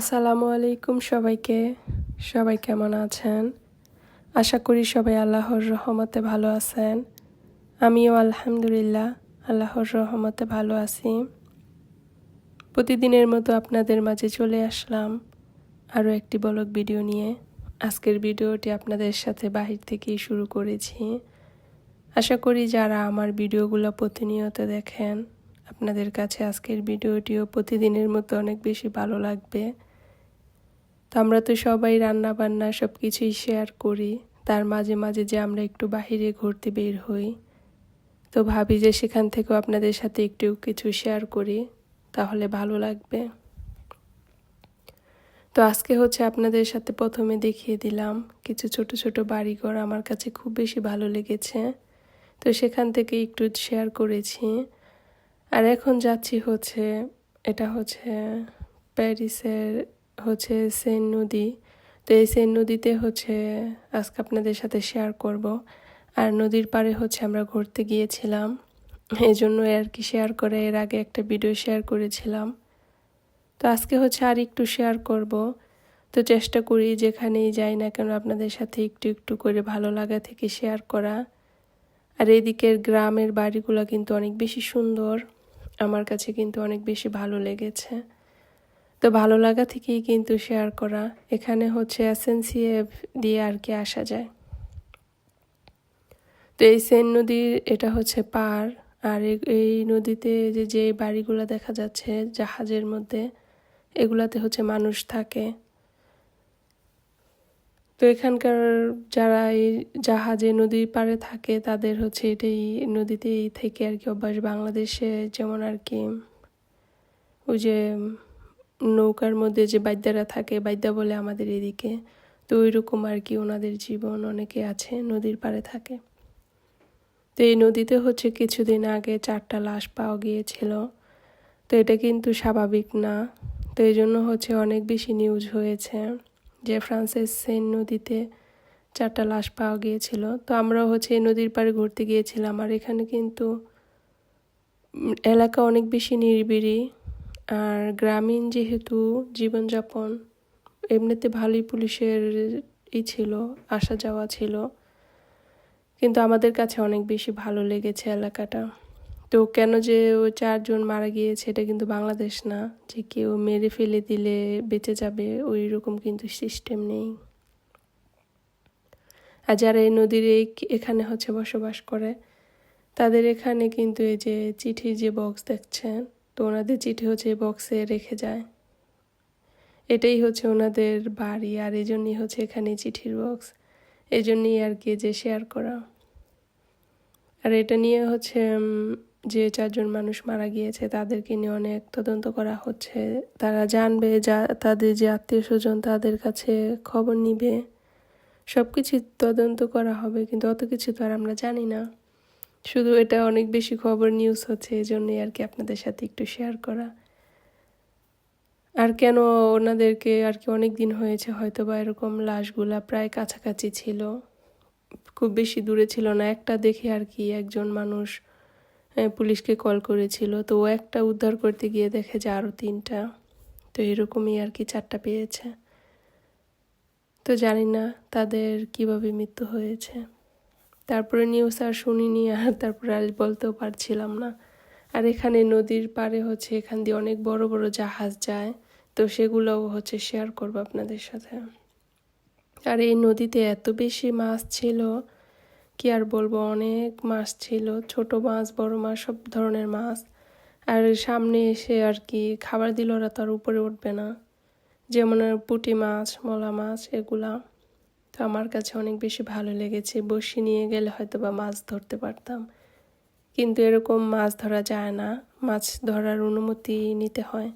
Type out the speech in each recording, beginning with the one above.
আসসালামু আলাইকুম সবাইকে। সবাই কেমন আছেন? আশা করি সবাই আল্লাহর রহমতে ভালো আছেন। আমিও আলহামদুলিল্লাহ আল্লাহর রহমতে ভালো আছি। প্রতিদিনের মতো আপনাদের মাঝে চলে আসলাম আরও একটি বলক ভিডিও নিয়ে। আজকের ভিডিওটি আপনাদের সাথে বাহির থেকেই শুরু করেছি। আশা করি যারা আমার ভিডিওগুলো প্রতিনিয়ত দেখেন, আপনাদের কাছে আজকের ভিডিওটিও প্রতিদিনের মতো অনেক বেশি ভালো লাগবে। তো আমরা তো সবাই রান্না বান্না সব কিছুই শেয়ার করি। তার মাঝে মাঝে যে আমরা একটু বাহিরে ঘুরতে বের হই। তো ভাবি যে সেখান থেকেও আপনাদের সাথে একটু কিছু শেয়ার করি, তাহলে ভালো লাগবে। তো আজকে হচ্ছে আপনাদের সাথে প্রথমে দেখিয়ে দিলাম, কিছু ছোট ছোট বাড়িঘর আমার কাছে খুব বেশি ভালো লেগেছে। তো সেখান থেকে একটু শেয়ার করেছি। আর এখন যাচ্ছি হচ্ছে, এটা হচ্ছে প্যারিসের হচ্ছে সেন নদী। তো এই সেন নদীতে হচ্ছে আজকে আপনাদের সাথে শেয়ার করব। আর নদীর পাড়ে হচ্ছে আমরা ঘুরতে গিয়েছিলাম। এই জন্য আর কি শেয়ার করে এর আগে একটা ভিডিও শেয়ার করেছিলাম। তো আজকে হচ্ছে আর একটু শেয়ার করব। তো চেষ্টা করি যেখানেই যাই না কেন আপনাদের সাথে একটু একটু করে ভালো লাগা থেকে শেয়ার করা। আর এদিকের গ্রামের বাড়িগুলো কিন্তু অনেক বেশি সুন্দর। আমার কাছে কিন্তু অনেক বেশি ভালো লেগেছে। তো ভালো লাগা থেকেই কিন্তু শেয়ার করা। এখানে হচ্ছে এসএনসিএফ দিয়ে আর কি আসা যায়। তো এই সেন নদীর এটা হচ্ছে পার। আর এই নদীতে যে যে বাড়িগুলো দেখা যাচ্ছে জাহাজের মধ্যে, এগুলাতে হচ্ছে মানুষ থাকে। তো এখানকার যারা এই জাহাজে নদীর পাড়ে থাকে, তাদের হচ্ছে এটাই নদীতেই থেকে আর কি অভ্যাস। বাংলাদেশে যেমন আর কি ওই যে নৌকার মধ্যে যে বাদ্যারা থাকে বাদ্যা বলে আমাদের এদিকে। তো ওই রকম আর কি ওনাদের জীবন অনেকে আছে, নদীর পাড়ে থাকে। তো এই নদীতে হচ্ছে কিছুদিন আগে চারটা লাশ পাওয়া গিয়েছিল। তো এটা কিন্তু স্বাভাবিক না। তো এই জন্য হচ্ছে অনেক বেশি নিউজ হয়েছে যে ফ্রান্সের সেন নদীতে চারটা লাশ পাওয়া গিয়েছিল। তো আমরা হচ্ছে এই নদীর পাড়ে ঘুরতে গিয়েছিলাম। আর এখানে কিন্তু এলাকা অনেক বেশি নিরিবিড়ি আর গ্রামীণ যেহেতু জীবনযাপন, এমনিতে ভালোই পুলিশের ই ছিল, আসা যাওয়া ছিল। কিন্তু আমাদের কাছে অনেক বেশি ভালো লেগেছে এলাকাটা। তো কেন যে ও চারজন মারা গিয়েছে, এটা কিন্তু বাংলাদেশ না। যে কেউ মেরে ফেলে দিলে বেঁচে যাবে ওই রকম কিন্তু সিস্টেম নেই। আর যারা এই নদীর এই এখানে হচ্ছে বসবাস করে, তাদের এখানে কিন্তু এই যে চিঠির যে বক্স দেখছেন তো ওনাদের চিঠি হচ্ছে বক্সে রেখে যায়। এটাই হচ্ছে ওনাদের বাড়ি আর এই জন্যই হচ্ছে এখানে চিঠির বক্স এই জন্যই আর কি যে শেয়ার করা। আর এটা নিয়ে হচ্ছে যে চারজন মানুষ মারা গিয়েছে তাদেরকে নিয়ে অনেক তদন্ত করা হচ্ছে। তারা জানবে যা, তাদের যে আত্মীয় স্বজন তাদের কাছে খবর নিবে। সব কিছু তদন্ত করা হবে কিন্তু অত কিছু তো আর আমরা জানি না। শুধু এটা অনেক বেশি খবর নিউজ হচ্ছে এই জন্যই আর কি আপনাদের সাথে একটু শেয়ার করা। আর কেন ওনাদেরকে আর কি অনেক দিন হয়েছে হয়তো বা এরকম লাশগুলা প্রায় কাছাকাছি ছিল, খুব বেশি দূরে ছিল না। একটা দেখে আর কি একজন মানুষ পুলিশকে কল করেছিল, তো ও একটা উদ্ধার করতে গিয়ে দেখে যে আরও তিনটা, তো এরকমই আর কি চারটা পেয়েছে। তো জানি না তাদের কীভাবে মৃত্যু হয়েছে। তারপরে নিউজ আর শুনিনি আর তারপরে আর বলতেও পারছিলাম না। আর এখানে নদীর পাড়ে হচ্ছে, এখান দিয়ে অনেক বড় বড় জাহাজ যায়। তো সেগুলোও হচ্ছে শেয়ার করব আপনাদের সাথে। আর এই নদীতে এত বেশি মাছ ছিল, কি আর বলব, অনেক মাছ ছিল। ছোট মাছ, বড় মাছ, সব ধরনের মাছ। আর সামনে এসে আর কি খাবার দিল ওরা তার উপরে উঠবে না। যেমন পুঁটি মাছ, মলা মাছ, এগুলা। আমার কাছে অনেক বেশি ভালো লেগেছে। বসি নিয়ে গেলে হয়তো বা মাছ ধরতে পারতাম। কিন্তু এরকম মাছ ধরা যায় না। মাছ ধরার অনুমতি নিতে হয়।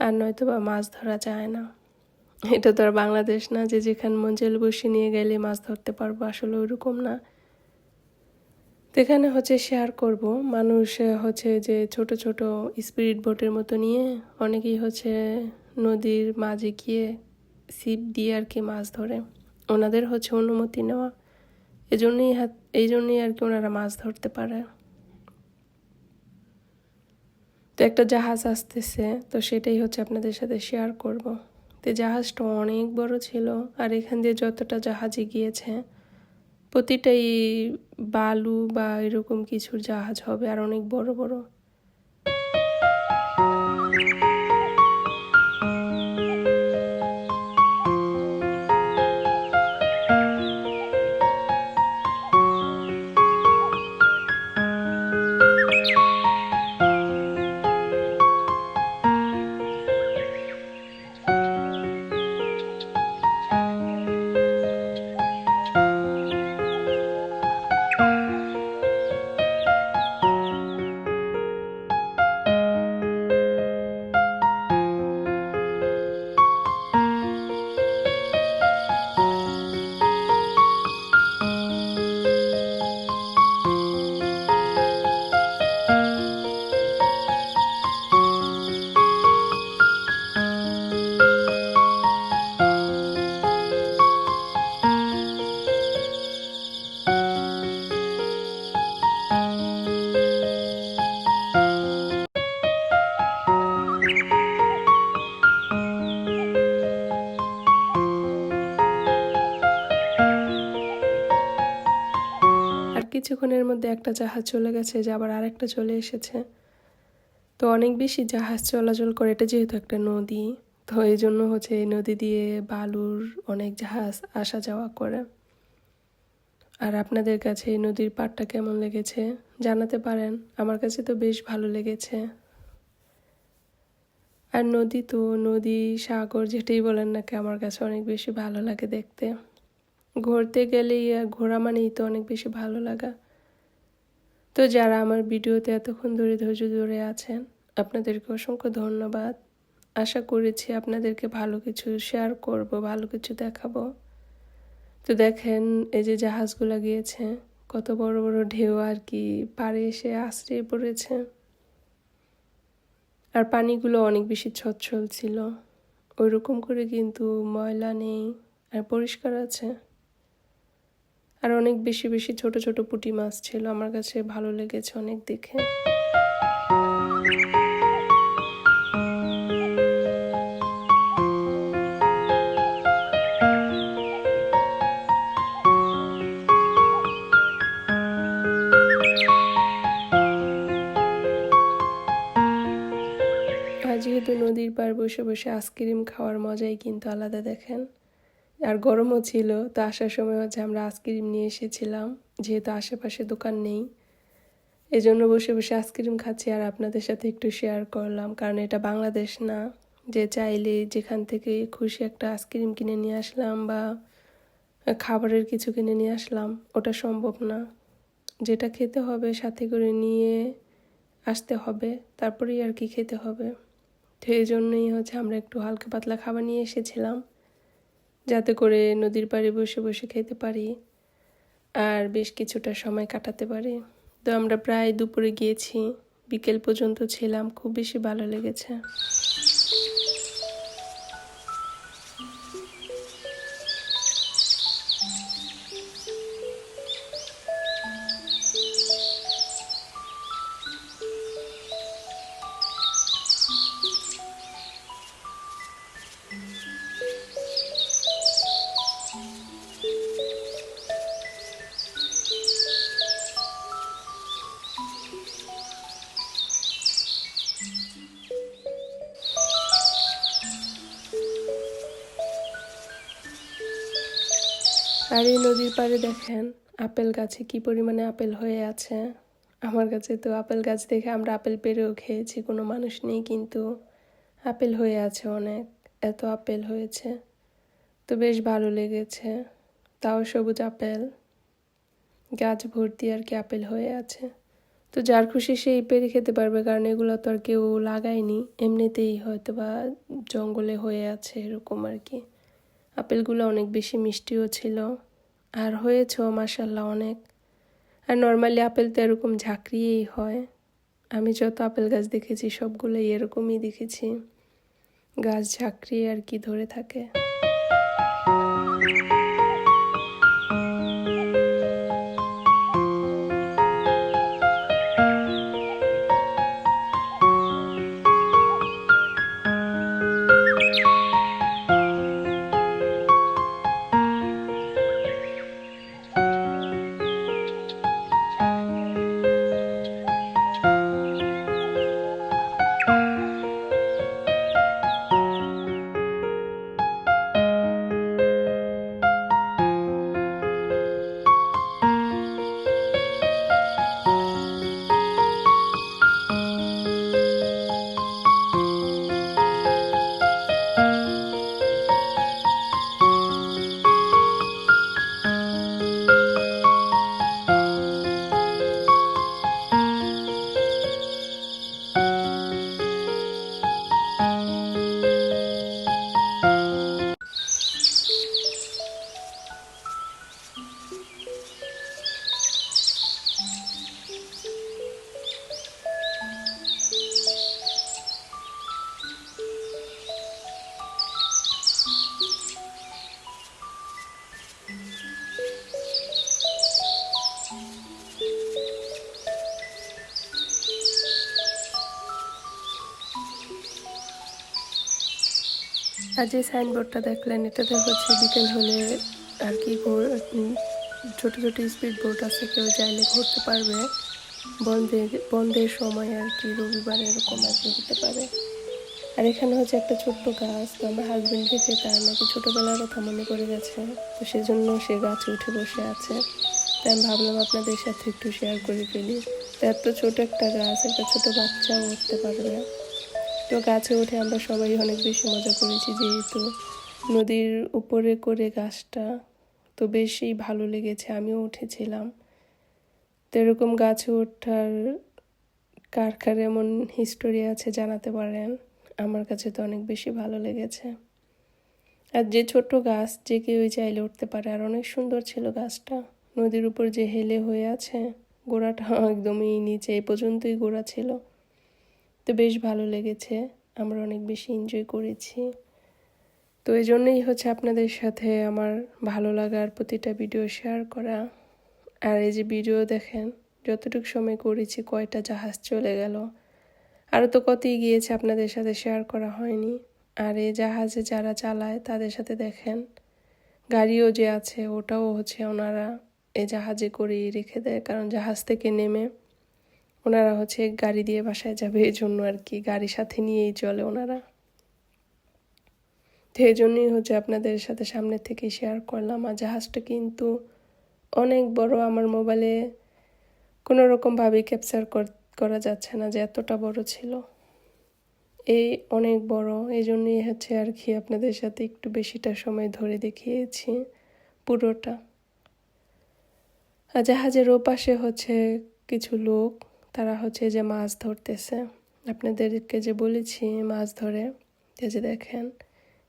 আর নয়তো বা মাছ ধরা যায় না। এটা তো আর বাংলাদেশ না যে যেখানে মঞ্জেল বসে নিয়ে গেলে মাছ ধরতে পারব, আসলে ওইরকম না। তো এখানে হচ্ছে শেয়ার করব। মানুষ হচ্ছে যে ছোট ছোট স্পিরিট বোটের মতো নিয়ে অনেকেই হচ্ছে নদীর মাঝে গিয়ে ছিপ দিয়ে আর কি মাছ ধরে। ওনাদের হচ্ছে অনুমতি নেওয়া। এজন্যই এই জন্যই আর কি ওনারা মাছ ধরতে পারে। তো একটা জাহাজ আসতেছে, তো সেটাই হচ্ছে আপনাদের সাথে শেয়ার করব। তো জাহাজটা অনেক বড় ছিল, আর এখান দিয়ে যতটা জাহাজে গিয়েছে, প্রতিটাই বালু বা এরকম কিছুর জাহাজ হবে, আর অনেক বড় বড়। কিছুক্ষণের মধ্যে একটা জাহাজ চলে গেছে, যে আবার আরেকটা চলে এসেছে। তো অনেক বেশি জাহাজ চলাচল করে, এটা যেহেতু একটা নদী, তো এই জন্য হচ্ছে এই নদী দিয়ে বালুর অনেক জাহাজ আসা যাওয়া করে। আর আপনাদের কাছে এই নদীর পাড়টা কেমন লেগেছে জানাতে পারেন। আমার কাছে তো বেশ ভালো লেগেছে। আর নদী তো নদী, সাগর, যেটাই বলেন নাকি আমার কাছে অনেক বেশি ভালো লাগে দেখতে। ঘুরতে গেলেই ঘোরা মানেই তো অনেক বেশি ভালো লাগা। তো যারা আমার ভিডিওতে এতক্ষণ ধরে ধৈর্য ধরে আছেন, আপনাদেরকে অসংখ্য ধন্যবাদ। আশা করেছি আপনাদেরকে ভালো কিছু শেয়ার করব, ভালো কিছু দেখাবো। তো দেখেন, এই যে জাহাজগুলো গিয়েছে, কত বড় বড় ঢেউ আর কি, পাড়ে এসে আশ্রয়ে পড়েছে। আর পানিগুলো অনেক বেশি ছচ্ছল ছিল। ওইরকম করে কিন্তু ময়লা নেই, আর পরিষ্কার আছে। আর অনেক বেশি বেশি ছোট ছোট পুঁটি মাছ ছিল। আমার কাছে ভালো লেগেছে অনেক দেখে। যেহেতু নদীর পার বসে বসে আইসক্রিম খাওয়ার মজাই কিন্তু আলাদা, দেখেন। আর গরমও ছিল, তো আসার সময় হচ্ছে আমরা আইসক্রিম নিয়ে এসেছিলাম, যেহেতু আশেপাশে দোকান নেই। এই জন্য বসে বসে আইসক্রিম খাচ্ছি আর আপনাদের সাথে একটু শেয়ার করলাম, কারণ এটা বাংলাদেশ না। যে চাইলে যেখান থেকে খুশি একটা আইসক্রিম কিনে নিয়ে আসলাম বা খাবারের কিছু কিনে নিয়ে আসলাম, ওটা সম্ভব না। যেটা খেতে হবে সাথে করে নিয়ে আসতে হবে, তারপরেই আর কি খেতে হবে। তো এই জন্যই হচ্ছে আমরা একটু হালকা পাতলা খাবার নিয়ে এসেছিলাম। যাতে করে নদীর পাড়ে বসে বসে খেতে পারি আর বেশ কিছুটা সময় কাটাতে পারি। তো আমরা প্রায় দুপুরে গিয়েছি। বিকেল পর্যন্ত ছিলাম। খুব বেশি ভালো লেগেছে। আর এই নদীর পাড়ে দেখেন আপেল গাছে কি পরিমাণে আপেল হয়ে আছে। আমার কাছে তো আপেল গাছ দেখে আমরা আপেল পেরেও খেয়েছি, কোনো মানুষ নেই কিন্তু আপেল হয়ে আছে অনেক, এত আপেল হয়েছে। তো বেশ ভালো লেগেছে, তাও সবুজ আপেল। গাছ ভর্তি আর কি আপেল হয়ে আছে। তো যার খুশি সেই পেরে খেতে পারবে, কারণ এগুলো তো আর কেউ লাগায়নি, এমনিতেই হয়তো বা জঙ্গলে হয়ে আছে এরকম আর কি। আপেলগুলো অনেক বেশি মিষ্টিও ছিল। আর হয়েছেও মাসাল্লাহ অনেক। আর নর্মালি আপেল তো এরকম ঝাঁকড়িয়েই হয়। আমি যত আপেল গাছ দেখেছি, সবগুলোই এরকমই দেখেছি। গাছ ঝাঁকড়িয়ে আর কি ধরে থাকে। আর যে সাইনবোর্ডটা দেখলেন, এটা এটাতে হচ্ছে বিকেল হলে আর কি ছোট ছোট স্পিড বোট আছে, কেউ চাইলে ঘুরতে পারবে। বন্ধের বন্ধের সময় আর কি, রবিবার এরকম আর কি হতে পারে। আর এখানে হচ্ছে একটা ছোট্ট গাছ, তো আমার হাজবেন্ড দেখে তার নাকি ছোটোবেলার কথা মনে পড়ে গেছে, তো সেজন্য সে গাছে উঠে বসে আছে। তাই আমি ভাবলাম আপনাদের সাথে একটু শেয়ার করে ফেলি। তো এত ছোট একটা গাছ, একটা ছোট বাচ্চাও উঠতে পারবে। তো গাছে উঠে আমরা সবাই অনেক বেশি মজা করেছি যেহেতু নদীর উপরে করে গাছটা তো বেশি ভালো লেগেছে, আমিও উঠেছিলাম। তো এরকম গাছে ওঠার কার কার এমন হিস্টোরি আছে জানাতে পারেন? আমার কাছে তো অনেক বেশি ভালো লেগেছে। আর যে ছোট্ট গাছ, যে কেউ চাইলে উঠতে পারে, আর অনেক সুন্দর ছিল গাছটা। নদীর উপর যে হেলে হয়ে আছে গোড়াটা একদমই নিচে, এই পর্যন্তই গোড়া ছিল। তো বেশ ভালো লেগেছে। আমরা অনেক বেশি এনজয় করেছি। তো এই জন্যই হচ্ছে আপনাদের সাথে আমার ভালো লাগার প্রতিটা ভিডিও শেয়ার করা। আর এই যে ভিডিও দেখেন, যতটুকু সময় করেছি, কয়টা জাহাজ চলে গেল। আরও তো কতই গিয়েছে আপনাদের সাথে শেয়ার করা হয়নি। আর এই জাহাজে যারা চালায়, তাদের সাথে দেখেন, গাড়িও যে আছে, ওটাও হচ্ছে ওনারা এই জাহাজে করেই রেখে দেয়। কারণ জাহাজ থেকে নেমে ওনারা হচ্ছে গাড়ি দিয়ে বাসায় যাবে এই জন্য আর কি গাড়ি সাথে নিয়েই চলে ওনারা। তো এই জন্যই হচ্ছে আপনাদের সাথে সামনে থেকে শেয়ার করলাম। আর জাহাজটা কিন্তু অনেক বড়, আমার মোবাইলে কোনো রকমভাবে ক্যাপচার করা যাচ্ছে না যে এতটা বড় ছিল। এই অনেক বড়, এই জন্যই হচ্ছে আর কি আপনাদের সাথে একটু বেশিটা সময় ধরে দেখিয়েছি পুরোটা। আর জাহাজের ওপাশে হচ্ছে কিছু লোক। তারা হচ্ছে যে মাছ ধরতেছে। আপনাদেরকে যে বলেছি মাছ ধরে, এই যে দেখেন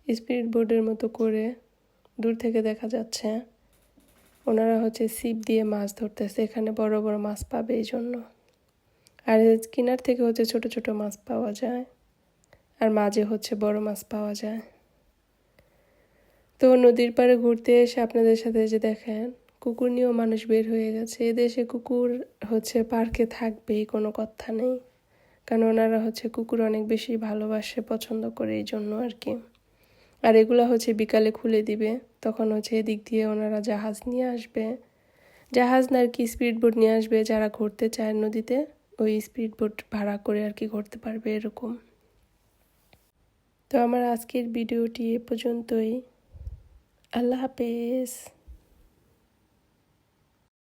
স্পিড বোর্ডের মতো করে দূর থেকে দেখা যাচ্ছে। ওনারা হচ্ছে ছিপ দিয়ে মাছ ধরতেছে, এখানে বড় বড় মাছ পাবে এই জন্য। আর কিনার থেকে হচ্ছে ছোট ছোট মাছ পাওয়া যায়, আর মাঝে হচ্ছে বড় মাছ পাওয়া যায়। তো নদীর পাড়ে ঘুরতে এসে আপনাদের সাথে যে দেখেন কুকুর নিয়েও মানুষ বের হয়ে গেছে। এদেশে কুকুর হচ্ছে পার্কে থাকবেই, কোনো কথা নেই। কারণ ওনারা হচ্ছে কুকুর অনেক বেশি ভালোবাসে, পছন্দ করে এই জন্য আর কি। আর এগুলো হচ্ছে বিকালে খুলে দিবে, তখন হচ্ছে এদিক দিয়ে ওনারা জাহাজ নিয়ে আসবে। জাহাজ না আর কি স্পিড বোট নিয়ে আসবে, যারা ঘুরতে চায় নদীতে, ওই স্পিড বোট ভাড়া করে আর কি ঘুরতে পারবে এরকম। তো আমার আজকের ভিডিওটি এ পর্যন্তই। আল্লাহ হাফেজ।